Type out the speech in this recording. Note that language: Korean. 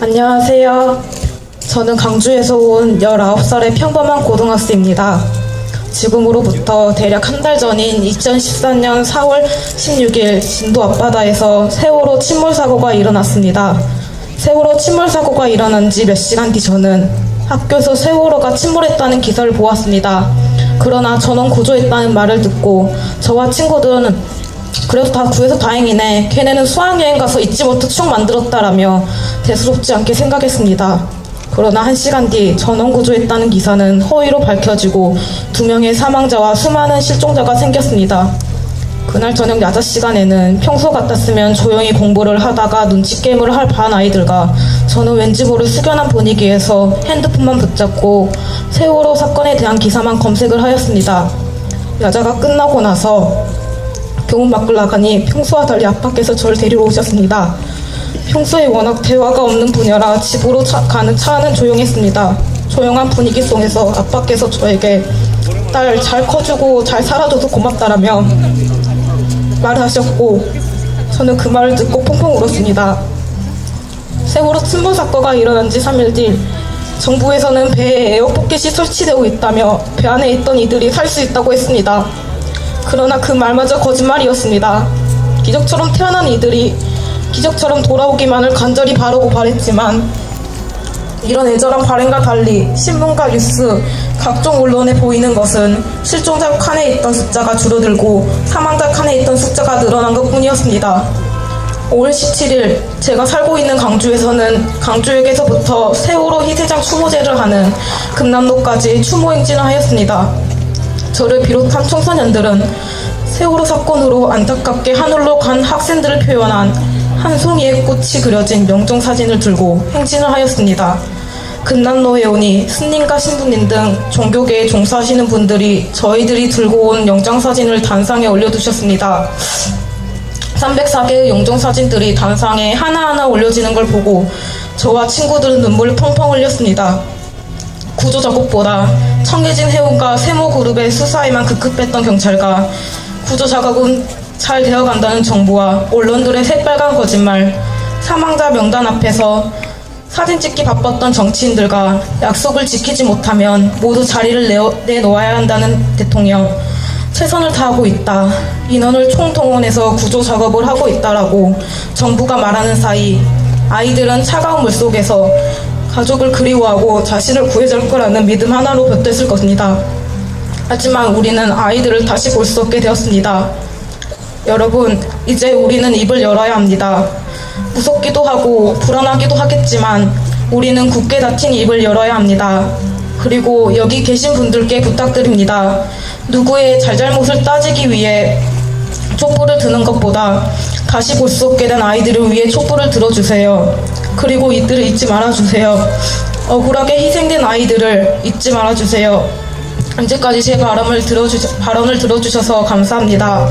안녕하세요. 저는 강주에서 온 19살의 평범한 고등학생입니다. 지금으로부터 대략 한 달 전인 2014년 4월 16일 진도 앞바다에서 세월호 침몰 사고가 일어났습니다. 세월호 침몰 사고가 일어난 지 몇 시간 뒤 저는 학교에서 세월호가 침몰했다는 기사를 보았습니다. 그러나 전원 구조했다는 말을 듣고 저와 친구들은 그래도 다 구해서 다행이네. 걔네는 수학여행 가서 잊지 못할 추억 만들었다라며 대수롭지 않게 생각했습니다. 그러나 한 시간 뒤 전원 구조했다는 기사는 허위로 밝혀지고 두 명의 사망자와 수많은 실종자가 생겼습니다. 그날 저녁 야자 시간에는 평소 같았으면 조용히 공부를 하다가 눈치 게임을 할 반 아이들과 저는 왠지 모를 숙연한 분위기에서 핸드폰만 붙잡고 세월호 사건에 대한 기사만 검색을 하였습니다. 야자가 끝나고 나서 교문 밖을 나가니 평소와 달리 앞밖에서 저를 데리러 오셨습니다. 평소에 워낙 대화가 없는 분야라 집으로 차- 가는 차는 조용했습니다. 조용한 분위기 속에서 앞밖에서 저에게 딸 잘 커주고 잘 살아줘서 고맙다라며 말을 하셨고 저는 그 말을 듣고 펑펑 울었습니다. 세월호 침몰 사건가 일어난 지 3일 뒤 정부에서는 배에 에어포켓이 설치되고 있다며 배 안에 있던 이들이 살 수 있다고 했습니다. 그러나 그 말마저 거짓말이었습니다. 기적처럼 태어난 이들이 기적처럼 돌아오기만을 간절히 바라고 바랬지만 이런 애절한 발행과 달리 신문과 뉴스, 각종 언론에 보이는 것은 실종자 칸에 있던 숫자가 줄어들고 사망자 칸에 있던 숫자가 늘어난 것 뿐이었습니다. 5월 17일 제가 살고 있는 강주에서는 강주역에서부터 세월호 희생장 추모제를 하는 금남로까지 추모 행진을 하였습니다. 저를 비롯한 청소년들은 세월호 사건으로 안타깝게 하늘로 간 학생들을 표현한 한 송이의 꽃이 그려진 명정 사진을 들고 행진을 하였습니다. 금남로에 오니 스님과 신부님 등 종교계에 종사하시는 분들이 저희들이 들고 온 영장 사진을 단상에 올려두셨습니다. 304개의 영정 사진들이 단상에 하나하나 올려지는 걸 보고 저와 친구들은 눈물을 펑펑 흘렸습니다. 구조 작업보다 청해진 해운과 세모 그룹의 수사에만 급급했던 경찰과 구조 작업은 잘 되어간다는 정보와 언론들의 새빨간 거짓말, 사망자 명단 앞에서 사진 찍기 바빴던 정치인들과 약속을 지키지 못하면 모두 자리를 내어, 내놓아야 한다는 대통령, 최선을 다하고 있다. 인원을 총동원해서 구조 작업을 하고 있다라고 정부가 말하는 사이 아이들은 차가운 물 속에서 가족을 그리워하고 자신을 구해줄 거라는 믿음 하나로 볕됐을 것입니다. 하지만 우리는 아이들을 다시 볼 수 없게 되었습니다. 여러분, 이제 우리는 입을 열어야 합니다. 무섭기도 하고 불안하기도 하겠지만 우리는 굳게 닫힌 입을 열어야 합니다. 그리고 여기 계신 분들께 부탁드립니다. 누구의 잘잘못을 따지기 위해 촛불을 드는 것보다 다시 볼 수 없게 된 아이들을 위해 촛불을 들어주세요. 그리고 이들을 잊지 말아주세요. 억울하게 희생된 아이들을 잊지 말아주세요. 언제까지 제 발언을 들어주, 발언을 들어주셔서 감사합니다.